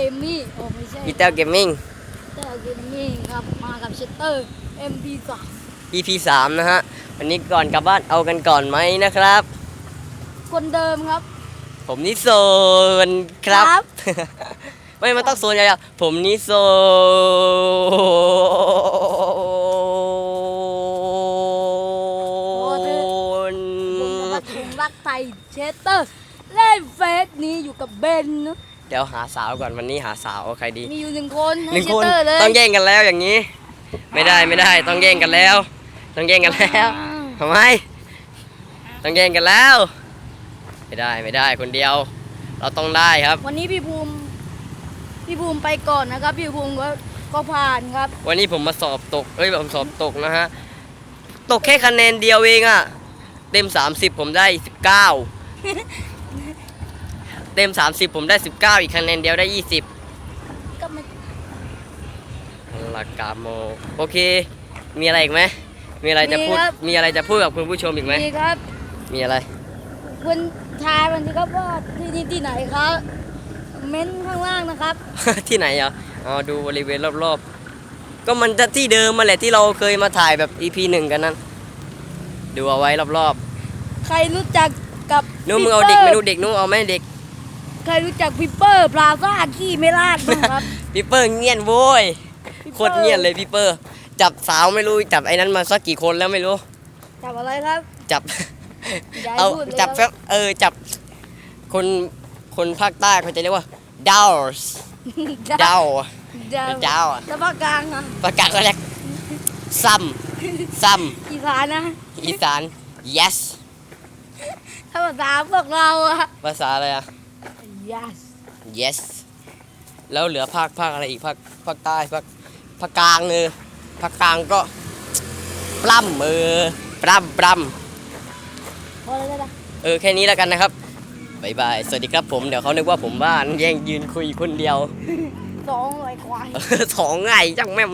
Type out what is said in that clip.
เกมมี่โอ้ไม่ใช่อีเตอร์เกมมิ่งเตอร์เกมมี่ครับมากับเชตเตอร์ MP3 EP 3 นะฮะ วันนี้ก่อนกลับบ้านเอากันก่อนไหมนะครับ คนเดิมครับ ผมนิโซนครับ ครับ ไม่มันต้องโซนยาวๆผมนิโซนผมกับถุงรักไทยเชตเตอร์เล่นเฟสนี้อยู่กับเบนนะ เดี๋ยวหาสาวก่อนวันนี้หาสาวใครดีมีอยู่หนึ่งคนหให้นึ่งเชคตนเตอร์เลยต้องแย่งกันแล้วอย่างนี้ ไม่ได้ไม่ได้ต้องแย่งกันแล้ว ต้องแย่งกันแล้วทำไมต้องแย่งกันแล้ว ไม่ได้ไม่ได้คนเดียว เราต้องได้ครับ วันนี้พี่ภูมิพี่ภูมิไปก่อนนะครับพี่ภูมิก็ก็ผ่านครับ วันนี้ผมมาสอบตกเอ้ยผมสอบตกนะฮะตกแค่คะแนนเดียวเองอะเต็ม 30 ผมได้ 19 เต็ม 30 ผมได้ 19 อีกคะแนนเดียวได้ 20 ก็ไม่ลักกาโม โอเค มีอะไรอีกไหม มีอะไรจะพูดมีอะไรจะพูดกับคุณผู้ชมอีกไหม ดีครับมีอะไร คุณทายวันนี้ครับว่าที่นี่ที่ไหนครับเม้นข้างล่างนะครับ ที่ไหนอะเอาดูบริเวณรอบๆ ก็มันจะที่เดิมมาแหละที่เราเคยมาถ่ายแบบ EP หนึ่งกันนั้น ดูเอาไว้รอบใครรู้จักกับๆนู้นมึงเอาเด็กไม่รู้เด็กนู้นเอาไหมเด็กใครรู้จักพิปเปอร์พลาซ่าขี้ไม่ลาดบ้างครับ พี่เปอร์เงียนโว้ยพี่โคปิ้ตรเงียนเลยพี่เปอร์ จับสาวไม่รู้จับไอ้นั้นมาสักกี่คนแล้วไม่รู้ จับอะไรครับจับอย่าให้เอาพูดเลยจับคแฟรับบเออจับคนคนภาคใต้เขาจะเรียกว่า downs ดาว dow ดาวดาวอะแล้วภาคกลางอะประกาศก็เรียกซ้ำซ้อีสานนะำอีสาน yes ถ้าภาษาพวกเราอะภาษาอะไรอะ yes yes แล้วเหลือภาคภาคอะไรอีกภาคภาคใต้ภาคภาคกลางเออภาคกลางก็ปล้ำเออปล้ำปล้พอแล้วนะำเออแค่นี้แล้วกันนะครับบายบาย สวัสดีครับผม เดี๋ยวเขานึกว่าผมบ้านแย่งยืนคุยคนเดียวสองไอ้ควายสองไงจังแม่ม